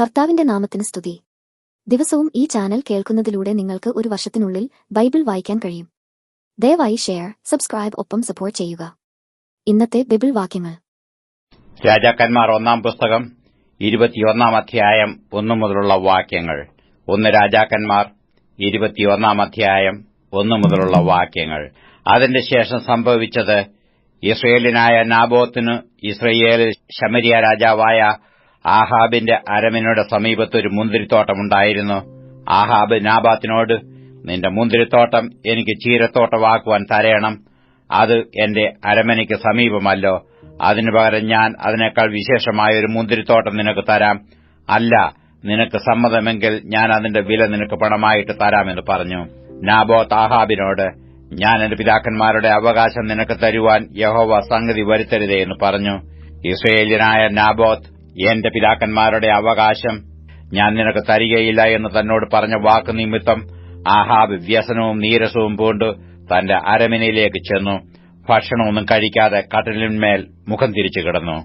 കർത്താവിന്റെ നാമത്തിന് സ്തുതി. ദിവസവും ഈ ചാനൽ കേൾക്കുന്നതിലൂടെ നിങ്ങൾക്ക് ഒരു വർഷത്തിനുള്ളിൽ ബൈബിൾ വായിക്കാൻ കഴിയും. ദയവായി ഷെയർ സബ്സ്ക്രൈബ് ഒപ്പം സപ്പോർട്ട് ചെയ്യുക. ഇന്നത്തെ ബൈബിൾ വാക്യങ്ങൾ. രാജാക്കന്മാർ ഒന്നാം പുസ്തകം ഇരുപത്തിയൊന്നാം അധ്യായം ഒന്നു മുതലുള്ള വാക്യങ്ങൾ. ഒന്ന് രാജാക്കന്മാർ ഇരുപത്തിയൊന്നാം അധ്യായം ഒന്നു മുതലുള്ള വാക്യങ്ങൾ. അതിന്റെ ശേഷം സംഭവിച്ചത് ഇസ്രയേലിനായ നാബോത്തിന് ഇസ്രയേൽ ശമരിയ രാജാവായ ആഹാബിന്റെ അരമനയുടെ സമീപത്ത് ഒരു മുന്തിരിത്തോട്ടമുണ്ടായിരുന്നു ആഹാബ് നാബാത്തിനോട് നിന്റെ മുന്തിരിത്തോട്ടം എനിക്ക് ചീരത്തോട്ടമാക്കുവാൻ തരയണം അത് എന്റെ അരമനയ്ക്ക് സമീപമല്ലോ. അതിനു പകരം ഞാൻ അതിനേക്കാൾ വിശേഷമായ ഒരു മുന്തിരിത്തോട്ടം നിനക്ക് തരാം. അല്ല നിനക്ക് സമ്മതമെങ്കിൽ ഞാൻ അതിന്റെ വില നിനക്ക് പണമായിട്ട് തരാമെന്ന് പറഞ്ഞു. നാബോ താഹാബിനോട് ഞാൻ എന്റെ പിതാക്കന്മാരുടെ അവകാശം നിനക്ക് തരുവാൻ യഹോവ സംഗതി വരുത്തരുതേ എന്ന് പറഞ്ഞു. ഇസ്രയേലിയനായ നാബോത്ത് എന്റെ പിതാക്കന്മാരുടെ അവകാശം ഞാൻ നിനക്ക് തരികയില്ല എന്ന് തന്നോട് പറഞ്ഞ വാക്ക് നിമിത്തം ആഹാബ് വ്യസനവും നീരസവും പൂണ്ട് തന്റെ അരമനയിലേക്ക് ചെന്നു. ഭക്ഷണമൊന്നും കഴിക്കാതെ കട്ടിലിന്മേൽ മുഖം തിരിച്ചു കിടന്നു.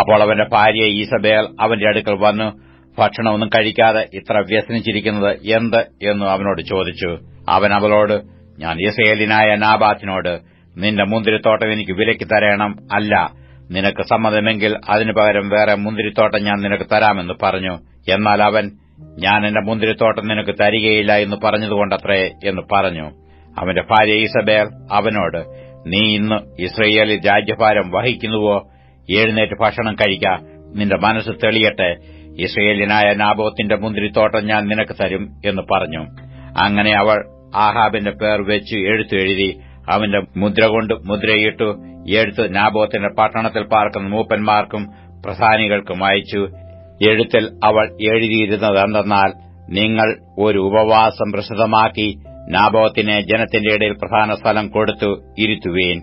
അപ്പോൾ അവന്റെ ഭാര്യ ഈസബേൽ അവന്റെ അടുക്കൽ വന്നു. ഭക്ഷണമൊന്നും കഴിക്കാതെ ഇത്ര വ്യസനിച്ചിരിക്കുന്നത് എന്ത് എന്ന് അവനോട് ചോദിച്ചു. അവൻ അവളോട് ഞാൻ ഇസ്രയേലിനായ നാബാത്തിനോട് നിന്റെ മുന്തിരിത്തോട്ടം എനിക്ക് വിലയ്ക്ക് തരണം അല്ല. നിനക്ക് സമ്മതമെങ്കിൽ അതിനു പകരം വേറെ മുന്തിരിത്തോട്ടം ഞാൻ നിനക്ക് തരാമെന്ന് പറഞ്ഞു. എന്നാൽ അവൻ ഞാൻ എന്റെ മുന്തിരിത്തോട്ടം നിനക്ക് തരികയില്ല എന്ന് പറഞ്ഞതുകൊണ്ടത്രേ എന്ന് പറഞ്ഞു. അവന്റെ ഭാര്യ ഈസബേൽ അവനോട് നീ ഇന്ന് ഇസ്രയേലിൽ രാജ്യഭാരം വഹിക്കുന്നുവോ? എഴുന്നേറ്റ് ഭക്ഷണം കഴിക്ക. നിന്റെ മനസ്സ് തെളിയട്ടെ. ഇസ്രയേലിനായ നാബോത്തിന്റെ മുന്തിരിത്തോട്ടം ഞാൻ നിനക്ക് തരും എന്ന് പറഞ്ഞു. അങ്ങനെ അവൾ ആഹാബിന്റെ പേർ വെച്ച് എഴുത്തു എഴുതി അവന്റെ മുദ്ര കൊണ്ട് മുദ്രയിട്ടു എഴുത്ത് നാബോത്തിന്റെ പട്ടണത്തിൽ പാർക്കുന്ന മൂപ്പന്മാർക്കും പ്രധാനികൾക്കും അയച്ചു. എഴുത്തിൽ അവൾ എഴുതിയിരുന്നതെന്തെന്നാൽ നിങ്ങൾ ഒരു ഉപവാസം പ്രസിദ്ധമാക്കി നാബോത്തിനെ ജനത്തിന്റെ ഇടയിൽ പ്രധാന സ്ഥലം കൊടുത്തു ഇരുത്തുവേൻ.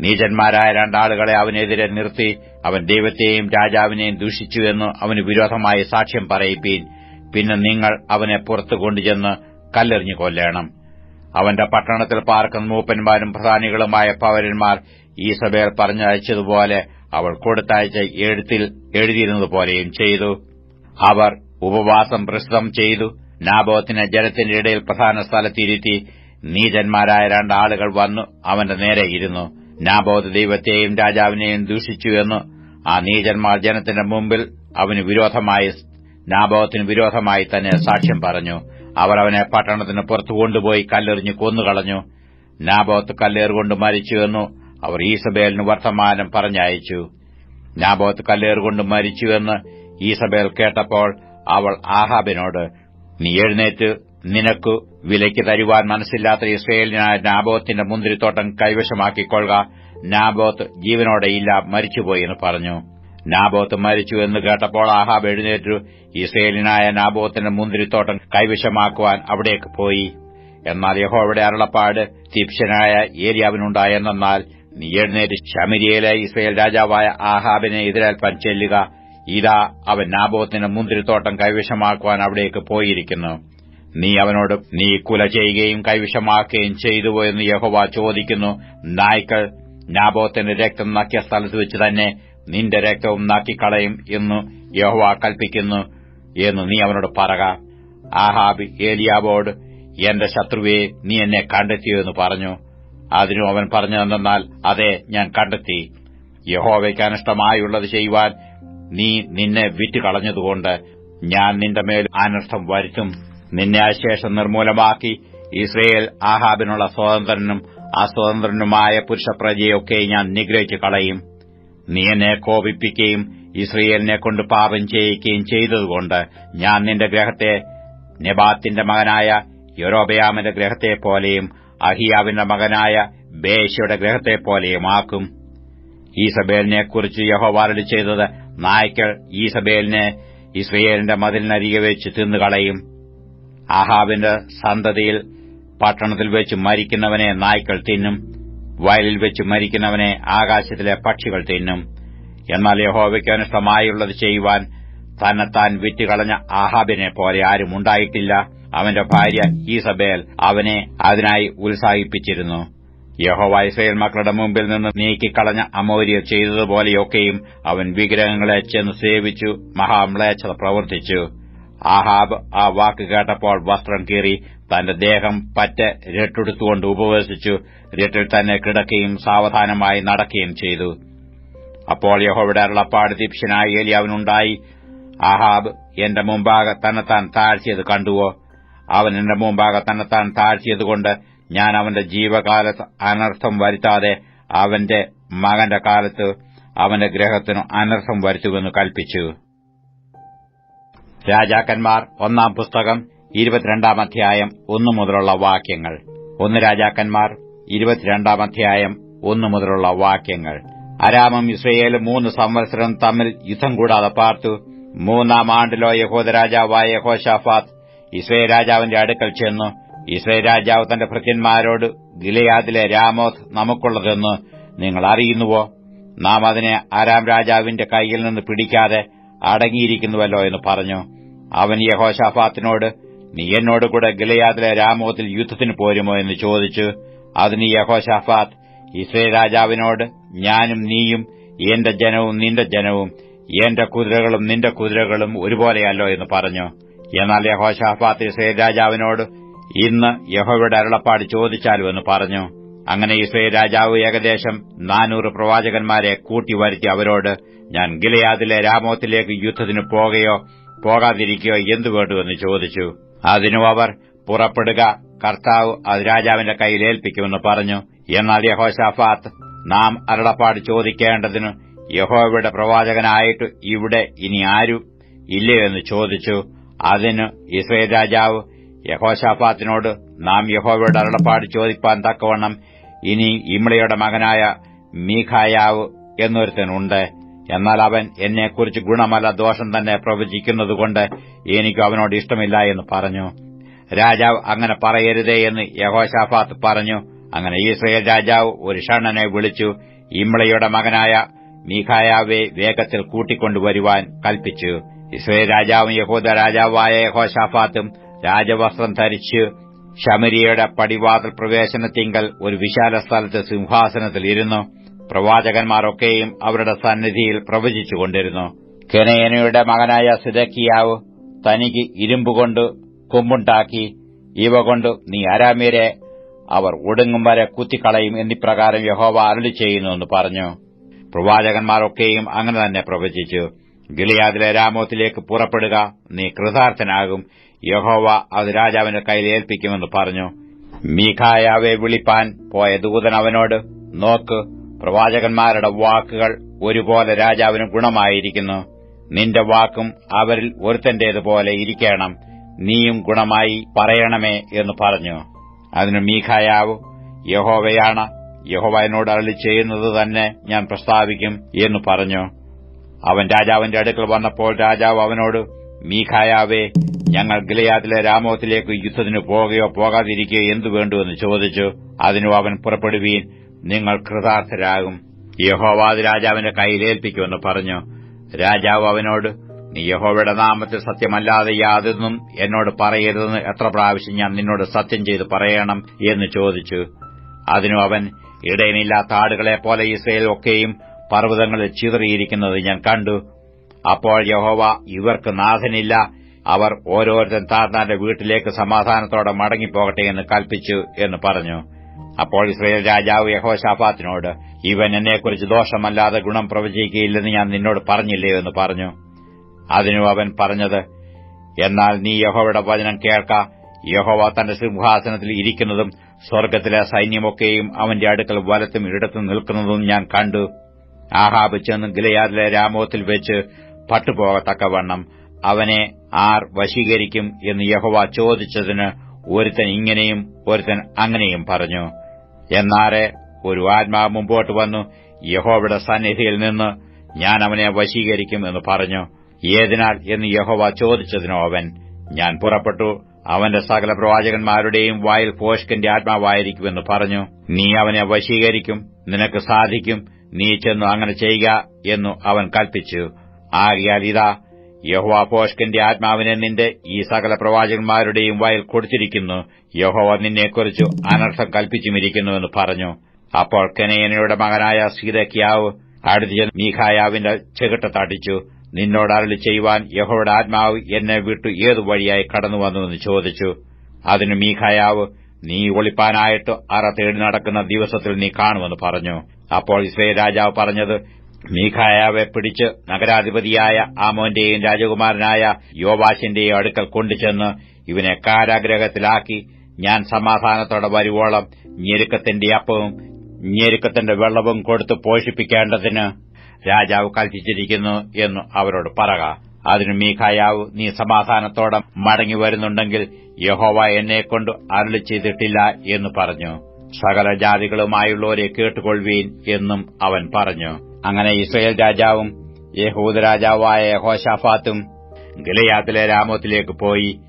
നീചന്മാരായ രണ്ടാളുകളെ അവനെതിരെ നിർത്തി അവൻ ദൈവത്തെയും രാജാവിനെയും ദൂഷിച്ചുവെന്ന് അവന് വിരോധമായി സാക്ഷ്യം പറയിപ്പീൻ. പിന്നെ നിങ്ങൾ അവനെ പുറത്തു കൊണ്ടുചെന്ന് കല്ലെറിഞ്ഞു കൊല്ലണം. അവന്റെ പട്ടണത്തിൽ പാർക്കുന്ന മൂപ്പന്മാരും പ്രധാനികളുമായ പൗരന്മാർ ഈസബേൽ പറഞ്ഞയച്ചതുപോലെ അവൾ കൊടുത്തയച്ച എഴുത്തിൽ എഴുതിയിരുന്നതുപോലെയും ചെയ്തു. അവർ ഉപവാസം പ്രസിദ്ധം ചെയ്തു. നാബോത്തിനെ ജനത്തിന്റെ ഇടയിൽ പ്രധാന സ്ഥലത്തിരുത്തി നീചന്മാരായ രണ്ടാളുകൾ വന്നു. അവന്റെ നേരെ ഇരുന്നു. നാബോധ ദൈവത്തെയും രാജാവിനെയും ദൂഷിച്ചുവെന്ന് ആ നീചന്മാർ ജനത്തിന്റെ മുമ്പിൽ അവന് വിരോധമായി നാബോത്തിന് വിരോധമായി തന്നെ സാക്ഷ്യം പറഞ്ഞു. അവർ അവനെ പട്ടണത്തിന് പുറത്തു കൊണ്ടുപോയി കല്ലെറിഞ്ഞ് കൊന്നുകളഞ്ഞു. നാബോത്ത് കല്ലേറുകൊണ്ട് മരിച്ചുവെന്നു അവർ ഈസബേലിന് വർത്തമാനം പറഞ്ഞയച്ചു. നാബോത്ത് കല്ലേറുകൊണ്ട് മരിച്ചുവെന്ന് ഈസബേൽ കേട്ടപ്പോൾ അവൾ ആഹാബിനോട് നീ എഴുന്നേറ്റ് നിനക്കു വിലയ്ക്ക് തരുവാൻ മനസ്സില്ലാത്ത ഇസ്രയേലിനായ നാബോത്തിന്റെ മുന്തിരിത്തോട്ടം കൈവശമാക്കിക്കൊള്ളുക. നാബോത്ത് ജീവനോടെയില്ല മരിച്ചുപോയി എന്ന് പറഞ്ഞു. നാബോത്ത് മരിച്ചു എന്ന് കേട്ടപ്പോൾ ആഹാബ് എഴുന്നേറ്റു. ഇസ്രയേലിനായ നാബോത്തിന്റെ മുന്തിരിത്തോട്ടം കൈവശമാക്കുവാൻ അവിടേക്ക് പോയി. എന്നാൽ യഹോവയുടെ അരുളപ്പാട് തിപ്ശനായ ഏരിയാവിനുണ്ടായെന്നാൽ നീ എഴുന്നേറ്റ് ശമിരിയയിലെ ഇസ്രയേൽ രാജാവായ ആഹാബിനെ എതിരേൽപ്പാൻ ചെല്ലുക. ഇതാ അവൻ നാബോത്തിന്റെ മുന്തിരിത്തോട്ടം കൈവശമാക്കുവാൻ അവിടേക്ക് പോയിരിക്കുന്നു. നീ അവനോട് നീ കുല ചെയ്യുകയും കൈവശമാക്കുകയും ചെയ്തുവോ എന്ന് യഹോവ ചോദിക്കുന്നു. നായ്ക്കൾ നാബോത്തിന്റെ രക്തം നക്കിയ സ്ഥലത്ത് വെച്ച് തന്നെ നിന്റെ രക്തവും നാക്കിക്കളയും എന്ന് യഹോവ കൽപ്പിക്കുന്നു എന്ന് നീ അവനോട് പറക. ആഹാബ് ഏലിയാബോട് എന്റെ ശത്രുവെ നീ എന്നെ കണ്ടെത്തിയോ എന്ന് പറഞ്ഞു. അതിനു അവൻ പറഞ്ഞതെന്നാൽ അതെ ഞാൻ കണ്ടെത്തി. യഹോവയ്ക്ക് അനിഷ്ടമായുള്ളത് ചെയ്യുവാൻ നീ നിന്നെ വിറ്റുകളഞ്ഞതുകൊണ്ട് ഞാൻ നിന്റെ മേൽ അനർത്ഥം വരുത്തും. നിന്നെ അശേഷം നിർമൂലമാക്കി ഇസ്രയേൽ ആഹാബിനുള്ള സ്വതന്ത്രനും അസ്വതന്ത്രനുമായ പുരുഷപ്രജയൊക്കെ ഞാൻ നിഗ്രഹിച്ചു കളയും നീ എന്നെ കോപിപ്പിക്കുകയും ഇസ്രയേലിനെ കൊണ്ട് പാപം ചെയ്യിക്കുകയും ചെയ്തതുകൊണ്ട് ഞാൻ നിന്റെ ഗ്രഹത്തെ നെബാത്തിന്റെ മകനായ യൊരോബയാമിന്റെ ഗ്രഹത്തെപ്പോലെയും അഹിയാവിന്റെ മകനായ ബേശയുടെ ഗ്രഹത്തെപ്പോലെയും ആക്കും. ഈസബേലിനെക്കുറിച്ച് യഹോവാരടി ചെയ്തത് നായ്ക്കൾ ഈസബേലിനെ ഇസ്രയേലിന്റെ മതിലിനരികെ വെച്ച് തിന്നുകളയും. ആഹാബിന്റെ സന്തതിയിൽ പട്ടണത്തിൽ വെച്ച് മരിക്കുന്നവനെ നായ്ക്കൾ തിന്നും. വയലിൽ വെച്ച് മരിക്കുന്നവനെ ആകാശത്തിലെ പക്ഷികൾ തിന്നും. എന്നാൽ യഹോവയ്ക്ക് അനിഷ്ടമായുള്ളത് ചെയ്യുവാൻ തന്നെത്താൻ വിറ്റുകളഞ്ഞ ആഹാബിനെ പോലെ ആരും ഉണ്ടായിട്ടില്ല. അവന്റെ ഭാര്യ ഈസബേൽ അവനെ അതിനായി ഉത്സാഹിപ്പിച്ചിരുന്നു. യഹോവ ഇസ്രയേൽ മക്കളുടെ മുമ്പിൽ നിന്ന് നീക്കിക്കളഞ്ഞ അമോര്യർ ചെയ്തതുപോലെയൊക്കെയും അവൻ വിഗ്രഹങ്ങളെ ചെന്ന് സേവിച്ചു മഹാമ്ലേച്ഛത പ്രവർത്തിച്ചു. ആഹാബ് ആ വാക്ക് കേട്ടപ്പോൾ വസ്ത്രം കീറി തന്റെ ദേഹം പറ്റ രട്ടെടുത്തുകൊണ്ട് ഉപവസിച്ചു രട്ടിൽ തന്നെ കിടക്കുകയും സാവധാനമായി നടക്കുകയും ചെയ്തു. അപ്പോൾ യഹോവയുടെ അരുളപ്പാട് ദീപ്ഷനായ ഏലിയാവിനുണ്ടായി ആഹാബ് എന്റെ മുമ്പാകെ തന്നെത്താൻ താഴ്ചയത് കണ്ടുവോ? അവൻ എന്റെ മുമ്പാകെ തന്നെത്താൻ താഴ്ചയതുകൊണ്ട് ഞാൻ അവന്റെ ജീവകാലത്ത് അനർത്ഥം വരുത്താതെ അവന്റെ മകന്റെ കാലത്ത് അവന്റെ ഗ്രഹത്തിനു അനർത്ഥം വരുത്തുമെന്ന് കൽപ്പിച്ചു. രാജാക്കന്മാർ ഒന്നാം പുസ്തകം ഇരുപത്തിരണ്ടാം അധ്യായം ഒന്നു മുതലുള്ള വാക്യങ്ങൾ. ഒന്ന് രാജാക്കന്മാർ ഇരുപത്തിരണ്ടാം അധ്യായം ഒന്നു മുതലുള്ള വാക്യങ്ങൾ. അരാമും ഇസ്രയേലും മൂന്ന് സംവത്സരം തമ്മിൽ യുദ്ധം കൂടാതെ പാർത്തു. മൂന്നാം ആണ്ടിലോ യഹോദ രാജാവായ യഹോഷാഫാത്ത് ഇസ്രയേൽ രാജാവിന്റെ അടുക്കൽ ചെന്നു. ഇസ്രയേൽ രാജാവ് തന്റെ ഭൃത്യന്മാരോട് ഗിലയാദിലെ രാമോത്ത് നമുക്കുള്ളതെന്ന് നിങ്ങൾ അറിയുന്നുവോ? നാം അതിനെ ആരാം രാജാവിന്റെ കൈയിൽ നിന്ന് പിടിക്കാതെ അടങ്ങിയിരിക്കുന്നുവല്ലോ എന്ന് പറഞ്ഞു. അവൻ യഹോഷാഫാത്തിനോട് നീ എന്നോട് കൂടെ ഗിലയാദിലെ രാമോത്തിൽ യുദ്ധത്തിന് പോരുമോ എന്ന് ചോദിച്ചു. അതിന് യഹോഷാഫാത്ത് ഇസ്രയേൽ രാജാവിനോട് ഞാനും നീയും എന്റെ ജനവും നിന്റെ ജനവും എന്റെ കുതിരകളും നിന്റെ കുതിരകളും ഒരുപോലെയല്ലോ എന്ന് പറഞ്ഞു. എന്നാൽ യഹോഷാഫാത്ത് ഇസ്രയേൽ രാജാവിനോട് ഇന്ന് യഹോയുടെ അരുളപ്പാട് ചോദിച്ചാലും എന്ന് പറഞ്ഞു. അങ്ങനെ ഇസ്രയേൽ രാജാവ് ഏകദേശം നാനൂറ് പ്രവാചകന്മാരെ കൂട്ടി കൂട്ടിവരുത്തി അവരോട് ഞാൻ ഗിലയാദിലെ രാമോത്തിലേക്ക് യുദ്ധത്തിന് പോകയോ പോകാതിരിക്കുകയോ എന്തു വേണ്ടുവെന്ന് ചോദിച്ചു. അതിനു അവർ പുറപ്പെടുക കർത്താവ് അത് രാജാവിന്റെ കയ്യിൽ ഏൽപ്പിക്കുമെന്ന് പറഞ്ഞു. എന്നാൽ യഹോഷാഫാത്ത് നാം അരുളപ്പാട് ചോദിക്കേണ്ടതിന് യഹോവയുടെ പ്രവാചകനായിട്ട് ഇവിടെ ഇനി ആരും ഇല്ലേ എന്ന് ചോദിച്ചു. അതിന് ഇസ്രയേൽ രാജാവ് യഹോഷാഫാത്തിനോട് നാം യഹോവയുടെ അരുളപ്പാട് ചോദിപ്പാൻ തക്കവണ്ണം ഇനി ഇമ്ളയുടെ മകനായ മീഖായാവ് എന്നൊരുത്തനുണ്ട്. എന്നാൽ അവൻ എന്നെക്കുറിച്ച് ഗുണമല്ല ദോഷം തന്നെ പ്രവചിക്കുന്നതുകൊണ്ട് എനിക്ക് അവനോട് ഇഷ്ടമില്ല എന്ന് പറഞ്ഞു. രാജാവ് അങ്ങനെ പറയരുതേ എന്ന് യഹോഷാഫാത്ത് പറഞ്ഞു. അങ്ങനെ ഈസ്രയേൽ രാജാവ് ഒരു ഷണ്ണനെ വിളിച്ചു. ഇമ്ളയുടെ മകനായ മീഖായാവെ വേഗത്തിൽ കൂട്ടിക്കൊണ്ടുവരുവാൻ കൽപ്പിച്ചു. ഇസ്രയേൽ രാജാവും യഹൂദ രാജാവായ യഹോഷാഫാത്തും രാജവസ്ത്രം ധരിച്ച് ശമരിയയുടെ പടിവാതിൽ പ്രവേശനത്തിങ്കൽ ഒരു വിശാല സ്ഥലത്ത് സിംഹാസനത്തിൽ ഇരുന്നു. പ്രവാചകന്മാരൊക്കെയും അവരുടെ സന്നിധിയിൽ പ്രവചിച്ചുകൊണ്ടിരുന്നു. കെനയനയുടെ മകനായ സിദക്കിയാവ് തനിക്ക് ഇരുമ്പുകൊണ്ട് കൊമ്പുണ്ടാക്കി ഇവ കൊണ്ട് നീ അരാമ്യരെ അവർ ഒടുങ്ങും വരെ കുത്തിക്കളയും എന്നിപ്രകാരം യഹോവ അരുളി ചെയ്യുന്നുവെന്ന് പറഞ്ഞു. പ്രവാചകന്മാരൊക്കെയും അങ്ങനെ തന്നെ പ്രവചിച്ചു. ഗിലിയാദിലെ രാമോത്തിലേക്ക് പുറപ്പെടുക നീ കൃതാർത്ഥനാകും യഹോവ അത് രാജാവിന്റെ കയ്യിൽ ഏൽപ്പിക്കുമെന്ന് പറഞ്ഞു. മീഖായാവെ വിളിപ്പാൻ പോയ ദൂതൻ അവനോട് നോക്ക് പ്രവാചകന്മാരുടെ വാക്കുകൾ ഒരുപോലെ രാജാവിന് ഗുണമായിരിക്കുന്നു. നിന്റെ വാക്കും അവരിൽ ഒരുത്തന്റേതുപോലെ ഇരിക്കണം. നീയും ഗുണമായി പറയണമേ എന്ന് പറഞ്ഞു. അതിന് മീഖായാവ് യഹോവയാണ് യഹോവ എന്നോട് അരളി ചെയ്യുന്നത് തന്നെ ഞാൻ പ്രസ്താവിക്കും എന്ന് പറഞ്ഞു. അവൻ രാജാവിന്റെ അടുക്കൽ വന്നപ്പോൾ രാജാവ് അവനോട് മീഖായാവേ ഞങ്ങൾ ഗിലയാദിലെ രാമോത്തിലേക്ക് യുദ്ധത്തിന് പോകുകയോ പോകാതിരിക്കുകയോ എന്തു വേണ്ടുവെന്ന് ചോദിച്ചു. അതിനു അവൻ പുറപ്പെടുവീൻ. നിങ്ങൾ കൃതാർത്ഥരാകും. യഹോവാദ് രാജാവിന്റെ കയ്യിലേൽപ്പിക്കുമെന്ന് പറഞ്ഞു. രാജാവ് അവനോട് നീ യഹോവയുടെ നാമത്തിൽ സത്യമല്ലാതെ യാതൊന്നും എന്നോട് പറയരുതെന്ന് എത്ര പ്രാവശ്യം ഞാൻ നിന്നോട് സത്യം ചെയ്ത് പറയണം? എന്ന് ചോദിച്ചു. അതിനു അവൻ ഇടയനില്ലാത്ത ആടുകളെപ്പോലെ ഇസ്രയേൽ ഒക്കെയും പർവതങ്ങളിൽ ചിതറിയിരിക്കുന്നത് ഞാൻ കണ്ടു. അപ്പോൾ യഹോവ ഇവർക്ക് നാഥനില്ല. അവർ ഓരോരുത്തൻ താത്താന്റെ വീട്ടിലേക്ക് സമാധാനത്തോടെ മടങ്ങിപ്പോകട്ടെ എന്ന് കൽപ്പിച്ചു എന്ന് പറഞ്ഞു. അപ്പോൾ ഇസ്രയേൽ രാജാവ് യഹോശാഫാത്തിനോട് ഇവൻ എന്നെക്കുറിച്ച് ദോഷമല്ലാതെ ഗുണം പ്രവചിക്കുകയില്ലെന്ന് ഞാൻ നിന്നോട് പറഞ്ഞില്ലയോ എന്ന് പറഞ്ഞു. അതിനു അവൻ പറഞ്ഞത് എന്നാൽ നീ യഹോവയുടെ വചനം കേൾക്ക. യഹോവ തന്റെ സിംഹാസനത്തിൽ ഇരിക്കുന്നതും സ്വർഗത്തിലെ സൈന്യമൊക്കെയും അവന്റെ അടുക്കൽ വലത്തും ഇടത്തും നിൽക്കുന്നതും ഞാൻ കണ്ടു. ആഹാബ് ചെന്ന് ഗിലയാദിലെ രാമോത്തിൽ വെച്ച് പട്ടുപോകത്തക്കവണ്ണം അവനെ ആർ വശീകരിക്കും എന്ന് യഹോവ ചോദിച്ചതിന് ഒരുത്തൻ ഇങ്ങനെയും ഒരുത്തൻ അങ്ങനെയും പറഞ്ഞു. എന്നാറെ ഒരു ആത്മാവ് മുമ്പോട്ട് വന്നു യഹോവയുടെ സന്നിധിയിൽ നിന്ന് ഞാൻ അവനെ വശീകരിക്കും എന്ന് പറഞ്ഞു. ഏതിനാൽ എന്ന് യഹോവ ചോദിച്ചതിനോ അവൻ ഞാൻ പുറപ്പെട്ടു അവന്റെ സകല പ്രവാചകന്മാരുടെയും വായിൽ പോഷ്കന്റെ ആത്മാവായിരിക്കുമെന്ന് പറഞ്ഞു. നീ അവനെ വശീകരിക്കും നിനക്ക് സാധിക്കും നീ ചെന്നു അങ്ങനെ ചെയ്യുക എന്നു അവൻ കൽപ്പിച്ചു. ആകിയാൽ ഇതാ യഹോവ പോഷ്കന്റെ ആത്മാവിനെ നിന്റെ ഈ സകല പ്രവാചകന്മാരുടെയും വയൽ കൊടുത്തിരിക്കുന്നു. യഹോവ നിന്നെക്കുറിച്ച് അനർത്ഥം കൽപ്പിച്ചുമിരിക്കുന്നുവെന്ന് പറഞ്ഞു. അപ്പോൾ കെനയനയുടെ മകനായ സീതക്കിയാവ് അടുത്ത മീഖായാവിന്റെ ചെകിട്ടത്തടിച്ചു നിന്നോട് അരളി ചെയ്യുവാൻ യഹോയുടെ ആത്മാവ് എന്നെ വിട്ടു ഏതു വഴിയായി കടന്നുവന്നുവെന്ന് ചോദിച്ചു. അതിന് മീഖായാവ് നീ ഒളിപ്പാനായിട്ട് അറ തേടി നടക്കുന്ന ദിവസത്തിൽ നീ കാണുമെന്ന് പറഞ്ഞു. അപ്പോൾ ഇസ്രയേൽ രാജാവ് പറഞ്ഞത് മീഖായാവെ പിടിച്ച് നഗരാധിപതിയായ ആമോന്റെയും രാജകുമാരനായ യോവാശിന്റെയും അടുക്കൽ കൊണ്ടുചെന്ന് ഇവനെ കാരാഗ്രഹത്തിലാക്കി. ഞാൻ സമാധാനത്തോടെ വരുവോളം ഞെരുക്കത്തിന്റെ അപ്പവും ഞെരുക്കത്തിന്റെ വെള്ളവും കൊടുത്ത് പോഷിപ്പിക്കേണ്ടതിന് രാജാവ് കൽപ്പിച്ചിരിക്കുന്നു എന്ന് അവരോട് പറക. അതിന് മീഖായാവ് നീ സമാധാനത്തോടെ മടങ്ങി വരുന്നുണ്ടെങ്കിൽ യഹോവ എന്നെക്കൊണ്ട് അരുളി ചെയ്തിട്ടില്ല എന്ന് പറഞ്ഞു. സകല ജാതികളുമായുള്ളവരെ കേട്ടുകൊള്ളുവീൻ എന്നും അവൻ പറഞ്ഞു. അങ്ങനെ ഇസ്രയേൽ രാജാവും യഹൂദ രാജാവായ യഹോഷാഫാത്തും ഗിലയാത്തിലെ രാമത്തിലേക്ക് പോയി.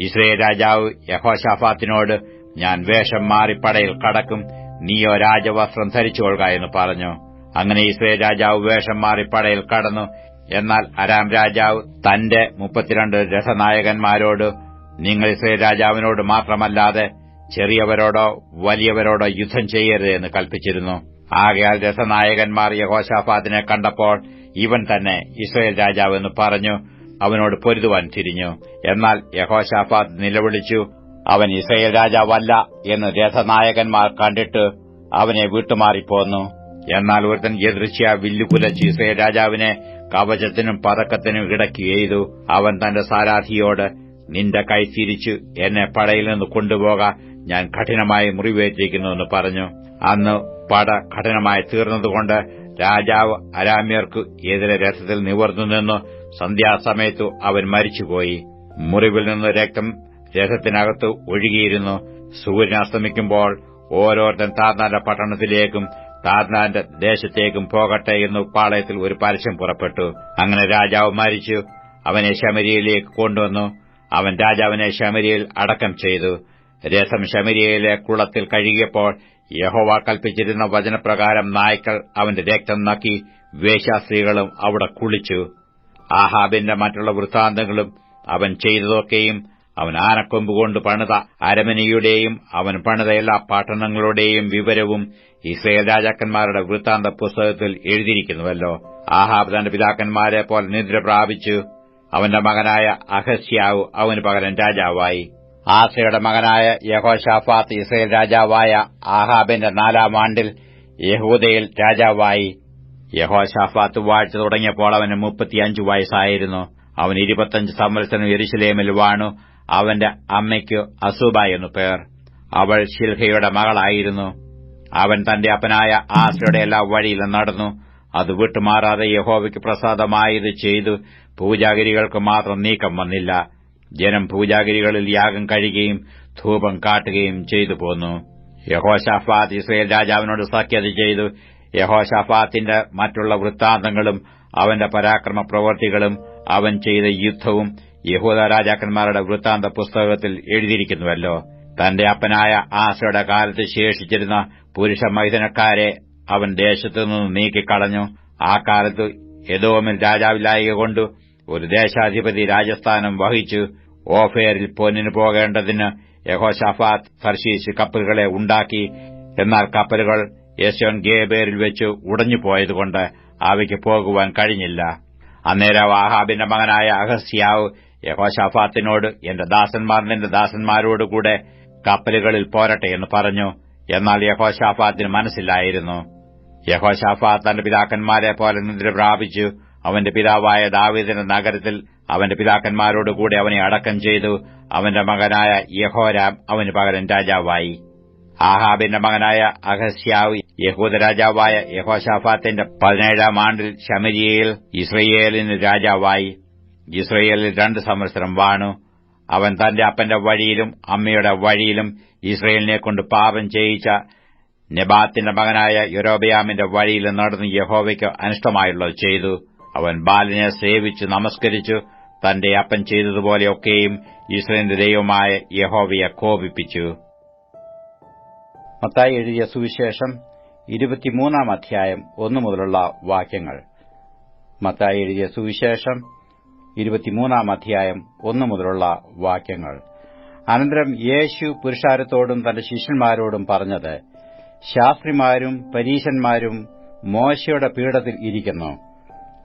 ഇസ്രയേൽ രാജാവ് യഹോഷാഫാത്തിനോട് ഞാൻ വേഷം മാറി പടയിൽ കടക്കും. നീയോ രാജവസ്ത്രം ധരിച്ചുകൊള്ളുക എന്ന് പറഞ്ഞു. അങ്ങനെ ഇസ്രയേൽ രാജാവ് വേഷം മാറി പടയിൽ കടന്നു. എന്നാൽ അരാം രാജാവ് തന്റെ മുപ്പത്തിരണ്ട് രഥനായകന്മാരോട് നിങ്ങൾ ഇസ്രയേൽ രാജാവിനോട് മാത്രമല്ലാതെ ചെറിയവരോടോ വലിയവരോടോ യുദ്ധം ചെയ്യരുത് എന്ന് കൽപ്പിച്ചിരുന്നു. ആകയാൽ രസനായകന്മാർ യഹോശാഫാദിനെ കണ്ടപ്പോൾ ഇവൻ തന്നെ ഇസ്രയേൽ രാജാവെന്ന് പറഞ്ഞു അവനോട് പൊരുതുവാൻ തിരിഞ്ഞു. എന്നാൽ യഹോശാഫാദ് നിലവിളിച്ചു അവൻ ഇസ്രയേൽ രാജാവല്ല എന്ന് രഥനായകന്മാർ കണ്ടിട്ട് അവനെ വിട്ടുമാറിപ്പോന്നു. എന്നാൽ ഒരുത്തൻ യദൃശ്യ വില്ലുകുലച്ച് ഇസ്രയേൽ രാജാവിനെ കവചത്തിനും പതക്കത്തിനും ഇടയ്ക്ക് എയ്തു. അവൻ തന്റെ സാരാധിയോട് നിന്റെ കൈ തിരിച്ചു എന്നെ പടയിൽ നിന്ന് കൊണ്ടുപോകാൻ ഞാൻ കഠിനമായി മുറിവേറ്റിരിക്കുന്നുവെന്ന് പറഞ്ഞു. അന്ന് പട കഠിനമായി തീർന്നതുകൊണ്ട് രാജാവ് അരാമ്യർക്ക് എതിരെ രഥത്തിൽ നിവർന്നു നിന്നു സന്ധ്യാസമയത്തു അവൻ മരിച്ചുപോയി. മുറിവിൽ നിന്ന് രക്തം രഥത്തിനകത്ത് ഒഴുകിയിരുന്നു. സൂര്യൻ അസ്തമിക്കുമ്പോൾ ഓരോരുത്തൻ താർനാന്റെ പട്ടണത്തിലേക്കും താർനാന്റെ ദേശത്തേക്കും പോകട്ടെ എന്ന് പാളയത്തിൽ ഒരു പരസ്യം പുറപ്പെട്ടു. അങ്ങനെ രാജാവ് മരിച്ചു. അവനെ ശമരിയിലേക്ക് കൊണ്ടുവന്നു. അവൻ രാജാവിനെ ശമരിയിൽ അടക്കം ചെയ്തു. രഥം ശമരിയയിലെ കുളത്തിൽ കഴുകിയപ്പോൾ യഹോവ കൽപ്പിച്ചിരുന്ന വചനപ്രകാരം നായ്ക്കൾ അവന്റെ രക്തം നക്കി വേശ്യാസ്ത്രീകളും അവിടെ കുളിച്ചു. ആഹാബിന്റെ മറ്റുള്ള വൃത്താന്തങ്ങളും അവൻ ചെയ്തതൊക്കെയും അവൻ ആനക്കൊമ്പുകൊണ്ട് പണിത അരമനയുടെയും അവൻ പണിത എല്ലാ പട്ടണങ്ങളുടെയും വിവരവും ഇസ്രയേൽ രാജാക്കന്മാരുടെ വൃത്താന്ത പുസ്തകത്തിൽ എഴുതിയിരിക്കുന്നുവല്ലോ. ആഹാബ് തന്റെ പിതാക്കന്മാരെ പോലെ നിദ്ര പ്രാപിച്ചു. അവന്റെ മകനായ അഹസ്യാവ് അവന് പകരം രാജാവായി. ആസയുടെ മകനായ യഹോഷാഫാത്ത് ഇസ്രയേൽ രാജാവായ ആഹാബിന്റെ നാലാം ആണ്ടിൽ യഹൂദയിൽ രാജാവായി. യഹോഷാഫാത്ത് വാഴ്ച തുടങ്ങിയപ്പോൾ അവന് മുപ്പത്തിയഞ്ച് വയസ്സായിരുന്നു. അവൻ ഇരുപത്തഞ്ച് സംവത്സരം എരിശിലേമിൽ വാണു. അവന്റെ അമ്മയ്ക്ക് അസൂബ എന്നു പേർ. അവൾ ഷിൽഹയുടെ മകളായിരുന്നു. അവൻ തന്റെ അപ്പനായ ആസയുടെ എല്ലാ വഴിയിലും നടന്നു. അത് വിട്ടുമാറാതെ യഹോവയ്ക്ക് പ്രസാദമായത് ചെയ്തു. പൂജാഗിരികൾക്ക് മാത്രം നീക്കം വന്നില്ല. ജനം പൂജാഗിരികളിൽ യാഗം കഴിയുകയും ധൂപം കാട്ടുകയും ചെയ്തു പോന്നു. യഹോഷാഫാത്ത് ഇസ്രയേൽ രാജാവിനോട് സഖ്യത ചെയ്തു. യഹോഷാഫാത്തിന്റെ മറ്റുള്ള വൃത്താന്തങ്ങളും അവന്റെ പരാക്രമ പ്രവർത്തികളും അവൻ ചെയ്ത യുദ്ധവും യഹൂദ രാജാക്കന്മാരുടെ വൃത്താന്ത പുസ്തകത്തിൽ എഴുതിയിരിക്കുന്നുവല്ലോ. തന്റെ അപ്പനായ ആസയുടെ കാലത്ത് ശേഷിച്ചിരുന്ന പുരുഷ മൈതനക്കാരെ അവൻ ദേശത്തുനിന്ന് നീക്കിക്കളഞ്ഞു. ആ കാലത്ത് യദോമിൽ രാജാവില്ലായക കൊണ്ട് ഒരു ദേശാധിപതി രാജസ്ഥാനം വഹിച്ചു ഓഫേറിൽ പൊന്നിന് പോകേണ്ടതിന് യഹോഷാഫാത്ത് ഫർഷീസ് കപ്പലുകളെ ഉണ്ടാക്കി എന്നാൽ കപ്പലുകൾ യശോൻ ഗേബേറിൽ വെച്ച് ഉടഞ്ഞുപോയതുകൊണ്ട് അവയ്ക്ക് പോകുവാൻ കഴിഞ്ഞില്ല. അന്നേരം വാഹാബിന്റെ മകനായ അഹസ്യാവ് യഹോഷഫാത്തിനോട് എന്റെ ദാസന്മാർ നിന്റെ ദാസന്മാരോടുകൂടെ കപ്പലുകളിൽ പോരട്ടെ എന്ന് പറഞ്ഞു. എന്നാൽ യഹോഷാഫാത്തിന് മനസ്സിലായിരുന്നു. യഹോഷാഫാത്ത് തന്റെ പിതാക്കന്മാരെ പോലെ നിദ്ര പ്രാപിച്ചു അവന്റെ പിതാവായ ദാവീദിന്റെ നഗരത്തിൽ അവന്റെ പിതാക്കന്മാരോടുകൂടി അവനെ അടക്കം ചെയ്തു. അവന്റെ മകനായ യഹോരാം അവന് പകരം രാജാവായി. ആഹാബിന്റെ മകനായ അഹസ്യാവ് യഹൂദ രാജാവായ യഹോഷാഫാത്തിന്റെ പതിനേഴാം ആണ്ടിൽ ശമരിയയിൽ ഇസ്രയേലിന് രാജാവായി. ഇസ്രയേലിൽ രണ്ട് സംവത്സരം വാണു. അവൻ തന്റെ അപ്പന്റെ വഴിയിലും അമ്മയുടെ വഴിയിലും ഇസ്രയേലിനെ കൊണ്ട് പാപം ചെയ്യിച്ച നെബാത്തിന്റെ മകനായ യൊരോബയാമിന്റെ വഴിയിൽ നടന്ന് യഹോവയ്ക്ക് അനിഷ്ടമായുള്ളത് ചെയ്തു. അവൻ ബാലിനെ സേവിച്ച് നമസ്കരിച്ചു തന്റെ അപ്പൻ ചെയ്തതുപോലെയൊക്കെയും ഇസ്രയേലിന്റെ ദൈവമായ യഹോവയെ കോപിപ്പിച്ചു. മത്തായി എഴുതിയ സുവിശേഷം ഇരുപത്തിമൂന്നാം അധ്യായം ഒന്നു മുതലുള്ള വാക്യങ്ങൾ. മത്തായി എഴുതിയ സുവിശേഷം ഇരുപത്തിമൂന്നാം അധ്യായം ഒന്നു മുതലുള്ള വാക്യങ്ങൾ. അനന്തരം യേശു പുരുഷാരത്തോടും തന്റെ ശിഷ്യന്മാരോടും പറഞ്ഞത് ശാസ്ത്രിമാരും പരീശന്മാരും മോശയുടെ പീഠത്തിൽ ഇരിക്കുന്നു.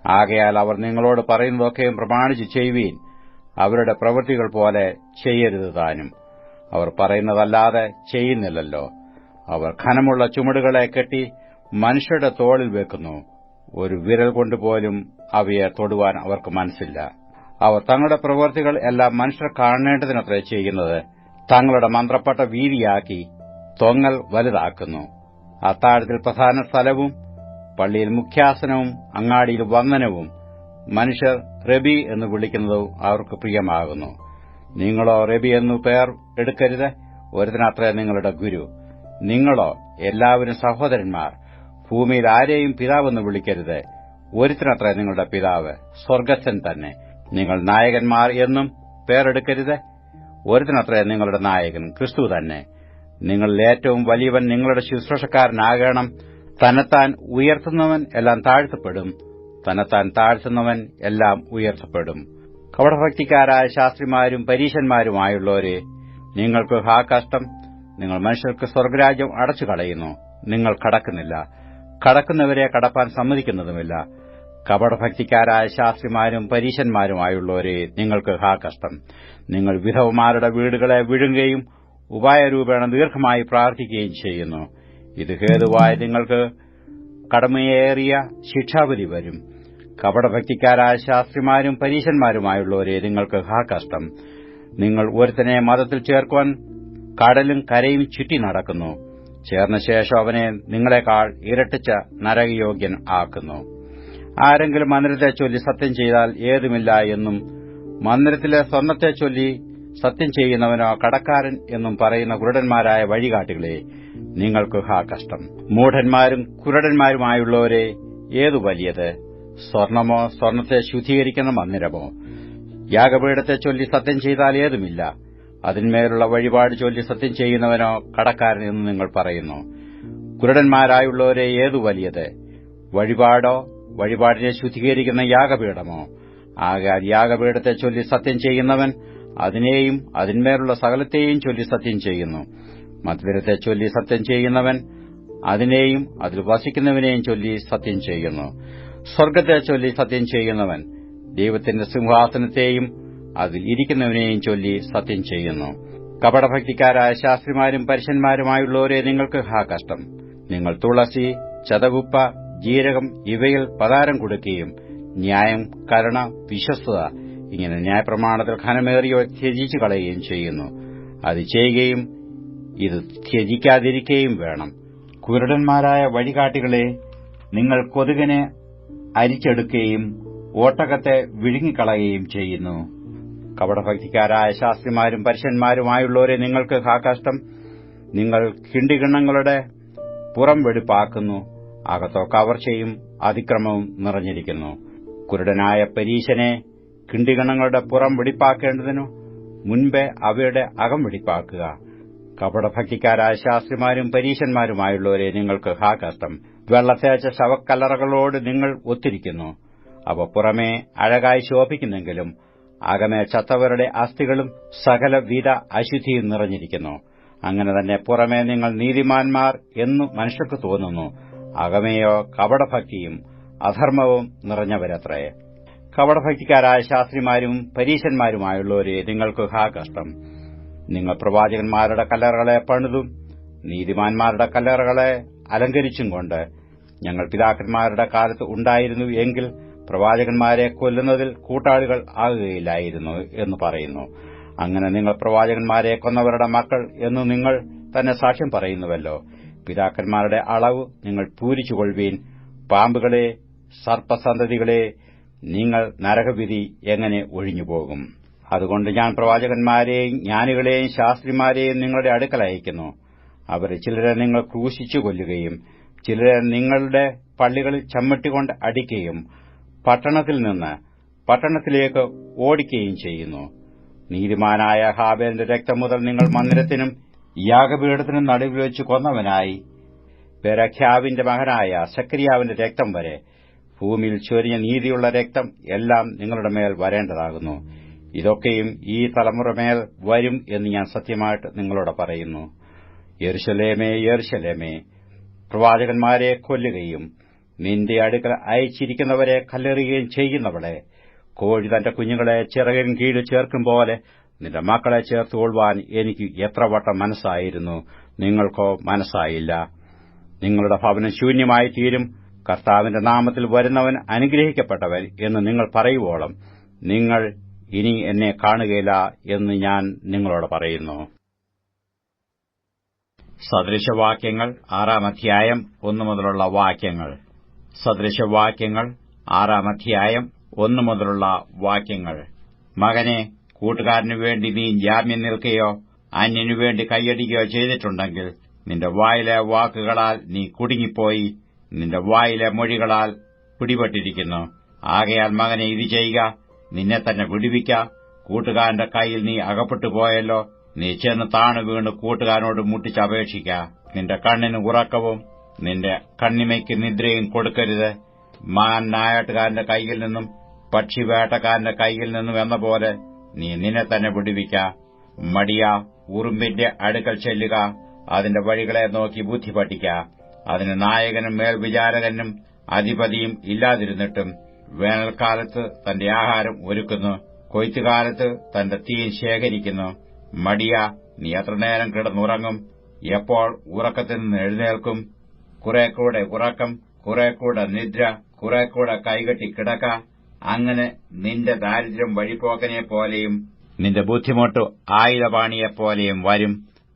ആകയാൽ അവർ നിങ്ങളോട് പറയുന്നതൊക്കെയും പ്രമാണിച്ച് ചെയ്യുവീൻ. അവരുടെ പ്രവൃത്തികൾ പോലെ ചെയ്യരുത് താനും. അവർ പറയുന്നതല്ലാതെ ചെയ്യുന്നില്ലല്ലോ. അവർ ഖനമുള്ള ചുമടുകളെ കെട്ടി മനുഷ്യരുടെ തോളിൽ വെക്കുന്നു. ഒരു വിരൽ കൊണ്ടുപോലും അവയെ തൊടുവാൻ അവർക്ക് മനസ്സില്ല. അവർ തങ്ങളുടെ പ്രവൃത്തികൾ എല്ലാം മനുഷ്യർ കാണേണ്ടതിനത്രേ ചെയ്യുന്നത് തങ്ങളുടെ മന്ത്രപ്പെട്ട വീതിയാക്കി തൊങ്ങൽ വലുതാക്കുന്നു. അത്താഴത്തിൽ പ്രധാന സ്ഥലവും പള്ളിയിൽ മുഖ്യാസനവും അങ്ങാടിയിൽ വന്ദനവും മനുഷ്യർ റബി എന്ന് വിളിക്കുന്നതും അവർക്ക് പ്രിയമാകുന്നു. നിങ്ങളോ റബി എന്നു പേർ എടുക്കരുത്. ഒരുത്തിനത്രേ നിങ്ങളുടെ ഗുരു. നിങ്ങളോ എല്ലാവരും സഹോദരന്മാർ. ഭൂമിയിൽ ആരെയും പിതാവെന്ന് വിളിക്കരുത്. ഒരുത്തിനത്ര നിങ്ങളുടെ പിതാവ്. സ്വർഗസ്ഥൻ തന്നെ. നിങ്ങൾ നായകന്മാർ എന്നും പേരെടുക്കരുത്. ഒരുത്തിനത്ര നിങ്ങളുടെ നായകൻ ക്രിസ്തു തന്നെ. നിങ്ങളിൽ ഏറ്റവും വലിയവൻ നിങ്ങളുടെ ശുശ്രൂഷക്കാരനാകണം. തന്നെത്താൻ ഉയർത്തുന്നവൻ എല്ലാം താഴ്ത്തപ്പെടും. തന്നെത്താൻ താഴ്ത്തുന്നവൻ എല്ലാം ഉയർത്തപ്പെടും. കപടഭക്തിക്കാരായ ശാസ്ത്രിമാരും പരീശന്മാരുമായുള്ളവരെ നിങ്ങൾക്ക് ഹാ കഷ്ടം. നിങ്ങൾ മനുഷ്യർക്ക് സ്വർഗരാജ്യം അടച്ചു കളയുന്നു നിങ്ങൾ കടക്കുന്നില്ല. കടക്കുന്നവരെ കടപ്പാൻ സമ്മതിക്കുന്നതുമില്ല. കപടഭക്തിക്കാരായ ശാസ്ത്രിമാരും പരീശന്മാരുമായുള്ളവരെ നിങ്ങൾക്ക് ഹാ കഷ്ടം. നിങ്ങൾ വിധവമാരുടെ വീടുകളെ വിഴുങ്ങുകയും ഉപായരൂപേണ ദീർഘമായി പ്രാർത്ഥിക്കുകയും ചെയ്യുന്നു. ഇത് ഹേതുവായ നിങ്ങൾക്ക് കടമയേറിയ ശിക്ഷാവിധി വരും. കപടഭക്തിക്കാരായ ശാസ്ത്രിമാരും പരീശന്മാരുമായുള്ളവരെ നിങ്ങൾക്ക് ഹാ കഷ്ടം. നിങ്ങൾ ഒരുത്തനെ മതത്തിൽ ചേർക്കുവാൻ കടലും കരയും ചുറ്റി നടക്കുന്നു. ചേർന്ന ശേഷം അവനെ നിങ്ങളെക്കാൾ ഇരട്ടിച്ച നരകയോഗ്യൻ ആക്കുന്നു. ആരെങ്കിലും മന്ദിരത്തെ ചൊല്ലി സത്യം ചെയ്താൽ ഏതുമില്ല എന്നും മന്ദിരത്തിലെ സ്വർണത്തെ ചൊല്ലി സത്യം ചെയ്യുന്നവനോ കടക്കാരൻ എന്നും പറയുന്ന കുരുടന്മാരായ വഴികാട്ടികളെ നിങ്ങൾക്ക് ഹാ കഷ്ടം. മൂഢന്മാരും കുരുടന്മാരുമായുള്ളവരെ ഏതു വലിയത്? സ്വർണമോ സ്വർണത്തെ ശുദ്ധീകരിക്കുന്ന മന്ദിരമോ? യാഗപീഠത്തെ ചൊല്ലി സത്യം ചെയ്താൽ ഏതുമില്ല? അതിന്മേലുള്ള വഴിപാട് ചൊല്ലി സത്യം ചെയ്യുന്നവനോ കടക്കാരൻ എന്ന് നിങ്ങൾ പറയുന്നു. കുരുടന്മാരായുള്ളവരെ ഏതു വലിയത്? വഴിപാടോ വഴിപാടിനെ ശുദ്ധീകരിക്കുന്ന യാഗപീഠമോ? ആകാൽ യാഗപീഠത്തെ ചൊല്ലി സത്യം ചെയ്യുന്നവൻ അതിനെയും അതിന്മേലുള്ള സകലത്തെയും ചൊല്ലി സത്യം ചെയ്യുന്നു. മധുരത്തെ ചൊല്ലി സത്യം ചെയ്യുന്നവൻ അതിനെയും അതിൽ വസിക്കുന്നവനെയും ചൊല്ലി സത്യം ചെയ്യുന്നു. സ്വർഗത്തെ ചൊല്ലി സത്യം ചെയ്യുന്നവൻ ദൈവത്തിന്റെ സിംഹാസനത്തെയും അതിൽ ഇരിക്കുന്നവനെയും ചൊല്ലി സത്യം ചെയ്യുന്നു. കപടഭക്തിക്കാരായ ശാസ്ത്രിമാരും പരുഷന്മാരുമായുള്ളവരെ നിങ്ങൾക്ക് ഹാ കഷ്ടം. നിങ്ങൾ തുളസി ചതകുപ്പ ജീരകം ഇവയിൽ പതാരം കൊടുക്കുകയും ന്യായം കരുണ വിശ്വസ്തത ഇങ്ങനെ ന്യായപ്രമാണത്തിൽ ഖനമേറിയോ ത്യജിച്ചു കളയുകയും ചെയ്യുന്നു. അത് ചെയ്യുകയും ഇത് ത്യജിക്കാതിരിക്കുകയും വേണം. കുരുടന്മാരായ വഴികാട്ടികളെ നിങ്ങൾ കൊതുകിനെ അരിച്ചെടുക്കുകയും ഓട്ടകത്തെ വിഴുങ്ങിക്കളയുകയും ചെയ്യുന്നു. കപടഭക്തിക്കാരായ ശാസ്ത്രിമാരും പരുഷന്മാരുമായുള്ളവരെ നിങ്ങൾക്ക് ഹാകാഷ്ടം നിങ്ങൾ കിണ്ടികിണ്ണങ്ങളുടെ പുറം വെടിപ്പാക്കുന്നു. അകത്തോ കവർച്ചയും അതിക്രമവും നിറഞ്ഞിരിക്കുന്നു. കുരുടനായ പരീശനെ കിണ്ടിഗണങ്ങളുടെ പുറം വെടിപ്പാക്കേണ്ടതിനു മുൻപേ അവയുടെ അകം വെടിപ്പാക്കുക. കപടഭക്തിക്കാരായ ശാസ്ത്രിമാരും പരീശന്മാരുമായുള്ളവരെ നിങ്ങൾക്ക് ഹാ കഷ്ടം. വെള്ളത്തേച്ച ശവക്കല്ലറകളോട് നിങ്ങൾ ഒത്തിരിക്കുന്നു. അവ പുറമേ അഴകായി ശോഭിക്കുന്നെങ്കിലും അകമേ ചത്തവരുടെ അസ്ഥികളും സകല വിധ അശുദ്ധിയും നിറഞ്ഞിരിക്കുന്നു. അങ്ങനെ തന്നെ പുറമേ നിങ്ങൾ നീതിമാന്മാർ എന്നു മനുഷ്യർക്ക് തോന്നുന്നു. അകമേയോ കപടഭക്തിയും അധർമ്മവും നിറഞ്ഞവരത്രേ. കപടഭക്തിക്കാരായ ശാസ്ത്രിമാരും പരീശന്മാരുമായുള്ളവരെ നിങ്ങൾക്ക് ഹാ കഷ്ടം. നിങ്ങൾ പ്രവാചകന്മാരുടെ കല്ലറകളെ പണിതും നീതിമാന്മാരുടെ കല്ലറകളെ അലങ്കരിച്ചും കൊണ്ട് ഞങ്ങൾ പിതാക്കന്മാരുടെ കാലത്ത് ഉണ്ടായിരുന്നു എങ്കിൽ പ്രവാചകന്മാരെ കൊല്ലുന്നതിൽ കൂട്ടാളികൾ ആകുകയില്ലായിരുന്നു എന്ന് പറയുന്നു. അങ്ങനെ നിങ്ങൾ പ്രവാചകന്മാരെ കൊന്നവരുടെ മക്കൾ എന്ന് നിങ്ങൾ തന്നെ സാക്ഷ്യം പറയുന്നുവല്ലോ. പിതാക്കന്മാരുടെ അളവ് നിങ്ങൾ പൂരിച്ചുകൊള്ളുവീൻ. പാമ്പുകളെ സർപ്പസന്തതികളെ നിങ്ങൾ നരകവിധി എങ്ങനെ ഒഴിഞ്ഞുപോകും? അതുകൊണ്ട് ഞാൻ പ്രവാചകന്മാരെയും ജ്ഞാനികളെയും ശാസ്ത്രിമാരെയും നിങ്ങളുടെ അടുക്കൽ അയക്കുന്നു. അവരെ ചിലരെ നിങ്ങൾ ക്രൂശിച്ചു കൊല്ലുകയും ചിലരെ നിങ്ങളുടെ പള്ളികളിൽ ചമ്മട്ടികൊണ്ട് അടിക്കുകയും പട്ടണത്തിൽ നിന്ന് പട്ടണത്തിലേക്ക് ഓടിക്കുകയും ചെയ്യുന്നു. നീതിമാനായ ഹാബേലിന്റെ രക്തം മുതൽ നിങ്ങൾ മന്ദിരത്തിനും യാഗപീഠത്തിനും നടുവിൽ വെച്ച് കൊന്നവനായി. പെരഖ്യാവിന്റെ മകനായ സക്രിയാവിന്റെ രക്തം വരെ ഭൂമിയിൽ ചൊരിഞ്ഞ നീതിയുള്ള രക്തം എല്ലാം നിങ്ങളുടെ മേൽ വരേണ്ടതാകുന്നു. ഇതൊക്കെയും ഈ തലമുറമേൽ വരും എന്ന് ഞാൻ സത്യമായിട്ട് നിങ്ങളോട് പറയുന്നു. യെരുശലേമേ യെരുശലേമേ പ്രവാചകന്മാരെ കൊല്ലുകയും നിന്റെ അടുക്കൽ അയച്ചിരിക്കുന്നവരെ കല്ലെറിയുകയും ചെയ്യുന്നവളെ കോഴി തന്റെ കുഞ്ഞുങ്ങളെ ചിറകിൻ കീഴിൽ ചേർക്കും പോലെ നിന്റെ മക്കളെ ചേർത്തുകൊള്ളുവാൻ എനിക്ക് എത്ര വട്ടം മനസ്സായിരുന്നു. നിങ്ങൾക്കോ മനസ്സായില്ല. നിങ്ങളുടെ ഭവനം ശൂന്യമായി തീരും കർത്താവിന്റെ നാമത്തിൽ വരുന്നവൻ അനുഗ്രഹിക്കപ്പെട്ടവൻ എന്ന് നിങ്ങൾ പറയുവോളം നിങ്ങൾ ഇനി എന്നെ കാണുകയില്ല എന്ന് ഞാൻ നിങ്ങളോട് പറയുന്നു. സദൃശവാക്യങ്ങൾ ആറാം അധ്യായം ഒന്നു മുതലുള്ള വാക്യങ്ങൾ. സദൃശവാക്യങ്ങൾ ആറാം അധ്യായം ഒന്നു മുതലുള്ള വാക്യങ്ങൾ. മകനെ കൂട്ടുകാരനു വേണ്ടി നീ ജാമ്യം നിൽക്കുകയോ അന്യനു വേണ്ടി കൈയടിക്കുകയോ ചെയ്തിട്ടുണ്ടെങ്കിൽ നിന്റെ വായിലെ വാക്കുകളാൽ നീ കുടുങ്ങിപ്പോയി നിന്റെ വായിലെ മൊഴികളാൽ പിടിപെട്ടിരിക്കുന്നു. ആകയാൽ മകനെ ഇത് ചെയ്യുക നിന്നെ തന്നെ വിടുവിക്ക. കൂട്ടുകാരന്റെ കയ്യിൽ നീ അകപ്പെട്ടു പോയല്ലോ. നീ ചെന്ന് താണു വീണ് കൂട്ടുകാരനോട് മുട്ടിച്ചപേക്ഷിക്ക നിന്റെ കണ്ണിന് ഉറക്കവും നിന്റെ കണ്ണിമയ്ക്ക് നിദ്രയും കൊടുക്കരുത്. മാൻ നായാട്ടുകാരന്റെ കയ്യിൽ നിന്നും പക്ഷി വേട്ടക്കാരന്റെ നിന്നും എന്ന പോലെ നീ നിന്നെ തന്നെ വിടുവിക്ക. മടിയ ഉറുമ്പിന്റെ അടുക്കൽ ചെല്ലുക. അതിന്റെ വഴികളെ നോക്കി ബുദ്ധി അതിന് നായകനും മേൽവിചാരകനും അധിപതിയും ഇല്ലാതിരുന്നിട്ടും വേനൽക്കാലത്ത് തന്റെ ആഹാരം ഒരുക്കുന്നു കൊയ്ത്തുകാലത്ത് തന്റെ തീൻ ശേഖരിക്കുന്നു. മടിയ നീ എത്ര നേരം കിടന്നുറങ്ങും എപ്പോൾ ഉറക്കത്തിൽ നിന്ന് എഴുന്നേൽക്കും? കുറെ കൂടെ ഉറക്കം കുറെ കൂടെ നിദ്ര കുറെ കൂടെ കൈകെട്ടി കിടക്ക. അങ്ങനെ നിന്റെ ദാരിദ്ര്യം വഴിപോക്കനെ പോലെയും നിന്റെ ബുദ്ധിമുട്ട് ആയുധപാണിയെപ്പോലെയും വരും.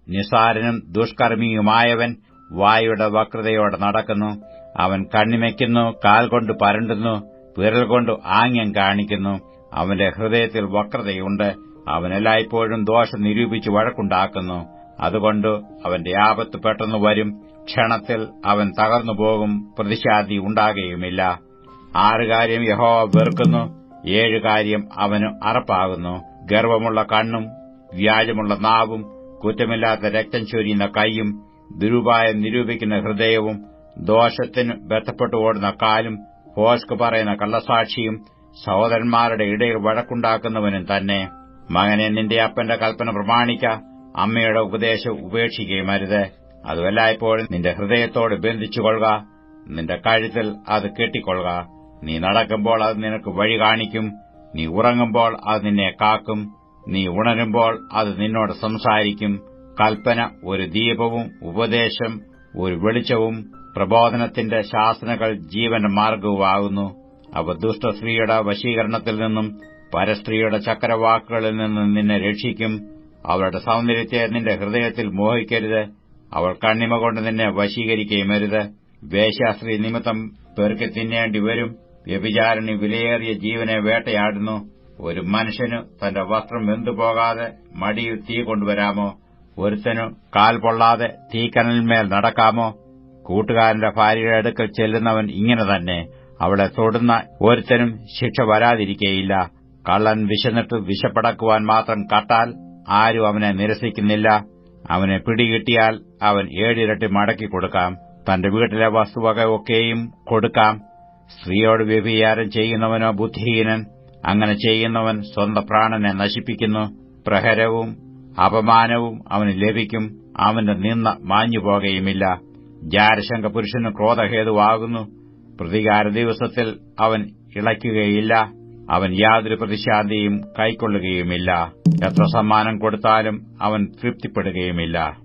നിസാരനും ദുഷ്കർമ്മിയുമായവൻ വായുടെ വക്രതയോടെ നടക്കുന്നു. അവൻ കണ്ണിമയ്ക്കുന്നു കാൽ കൊണ്ട് പരണ്ടുന്നു വിരൽ കൊണ്ട് ആംഗ്യം കാണിക്കുന്നു. അവന്റെ ഹൃദയത്തിൽ വക്രതയുണ്ട്. അവൻ എല്ലായ്പ്പോഴും ദോഷം നിരൂപിച്ച് വഴക്കുണ്ടാക്കുന്നു. അതുകൊണ്ട് അവന്റെ ആപത്ത് പെട്ടെന്ന് വരും. ക്ഷണത്തിൽ അവൻ തകർന്നുപോകും പ്രതിശാന്തി ഉണ്ടാകുകയുമില്ല. ആറ് കാര്യം യഹോവ വെറുക്കുന്നു. ഏഴ് കാര്യം അവന് അറപ്പാകുന്നു. ഗർവമുള്ള കണ്ണും വ്യാജമുള്ള നാവും കുറ്റമില്ലാത്ത രക്തം ചൊരിയുന്ന കൈയും ദുരുപായം നിരൂപിക്കുന്ന ഹൃദയവും ദോഷത്തിന് ബന്ധപ്പെട്ടു ഓടുന്ന കാലും ഹോസ്ക് പറയുന്ന കള്ളസാക്ഷിയും സഹോദരന്മാരുടെ ഇടയിൽ വഴക്കുണ്ടാക്കുന്നവനും തന്നെ. മകനെ നിന്റെ അപ്പന്റെ കൽപ്പന പ്രമാണിക്ക അമ്മയുടെ ഉപദേശം ഉപേക്ഷിക്കുകയും അരുത്. അതുവല്ലായ്പ്പോഴും നിന്റെ ഹൃദയത്തോട് ബന്ധിച്ചുകൊള്ളുക. നിന്റെ കഴുത്തിൽ അത് കെട്ടിക്കൊള്ളുക. നീ നടക്കുമ്പോൾ അത് നിനക്ക് വഴി കാണിക്കും. നീ ഉറങ്ങുമ്പോൾ അത് നിന്നെ കാക്കും. നീ ഉണരുമ്പോൾ അത് നിന്നോട് സംസാരിക്കും. കൽപ്പന ഒരു ദീപവും ഉപദേശം ഒരു വെളിച്ചവും പ്രബോധനത്തിന്റെ ശാസനകൾ ജീവന്റെ മാർഗവുമാകുന്നു അവ ദുഷ്ടസ്ത്രീയുടെ വശീകരണത്തിൽ നിന്നും പരസ്ത്രീയുടെ ചക്രവാക്കുകളിൽ നിന്നും നിന്നെ രക്ഷിക്കും. അവളുടെ സൗന്ദര്യത്തെ നിന്റെ ഹൃദയത്തിൽ മോഹിക്കരുത്. അവൾ കണ്ണിമ കൊണ്ട് നിന്നെ വശീകരിക്കുകയുമരുത്. വേശ്യാസ്ത്രീ നിമിത്തം പേർക്ക് തിന്നേണ്ടി വരും. വ്യഭിചാരണി വിലയേറിയ ജീവനെ വേട്ടയാടുന്നു. ഒരു മനുഷ്യന് തന്റെ വസ്ത്രം വെന്തുപോകാതെ മടിയിൽ തീ കൊണ്ടുവരാമോ? ഒരുത്തനു കാൽ പൊള്ളാതെ തീക്കനലിന്മേൽ നടക്കാമോ? കൂട്ടുകാരന്റെ ഭാര്യയുടെ അടുക്കൽ ചെല്ലുന്നവൻ ഇങ്ങനെ തന്നെ. അവളെ തൊടുന്ന ഒരുത്തനും ശിക്ഷ വരാതിരിക്കേയില്ല. കള്ളൻ വിശന്നിട്ട് വിശപ്പടക്കുവാൻ മാത്രം കട്ടാൽ ആരും അവനെ നിരസിക്കുന്നില്ല. അവനെ പിടികിട്ടിയാൽ അവൻ ഏഴിരട്ടി മടക്കി കൊടുക്കാം. തന്റെ വീട്ടിലെ വസ്തുവക ഒക്കെയും കൊടുക്കാം. സ്ത്രീയോട് വ്യഭിചാരം ചെയ്യുന്നവനോ ബുദ്ധിഹീനൻ. അങ്ങനെ ചെയ്യുന്നവൻ സ്വന്തം പ്രാണനെ നശിപ്പിക്കുന്നു. പ്രഹരവും അപമാനവും അവന് ലഭിക്കും. അവന്റെ നിന്ന മാഞ്ഞുപോകുകയുമില്ല ജാരശങ്ക പുരുഷന് ക്രോധഹേതുവാകുന്നു. പ്രതികാര ദിവസത്തിൽ അവൻ ഇളയ്ക്കുകയില്ല. അവൻ യാതൊരു പ്രതിശാന്തിയും കൈക്കൊള്ളുകയുമില്ല. എത്ര സമ്മാനം കൊടുത്താലും അവൻ തൃപ്തിപ്പെടുകയുമില്ല.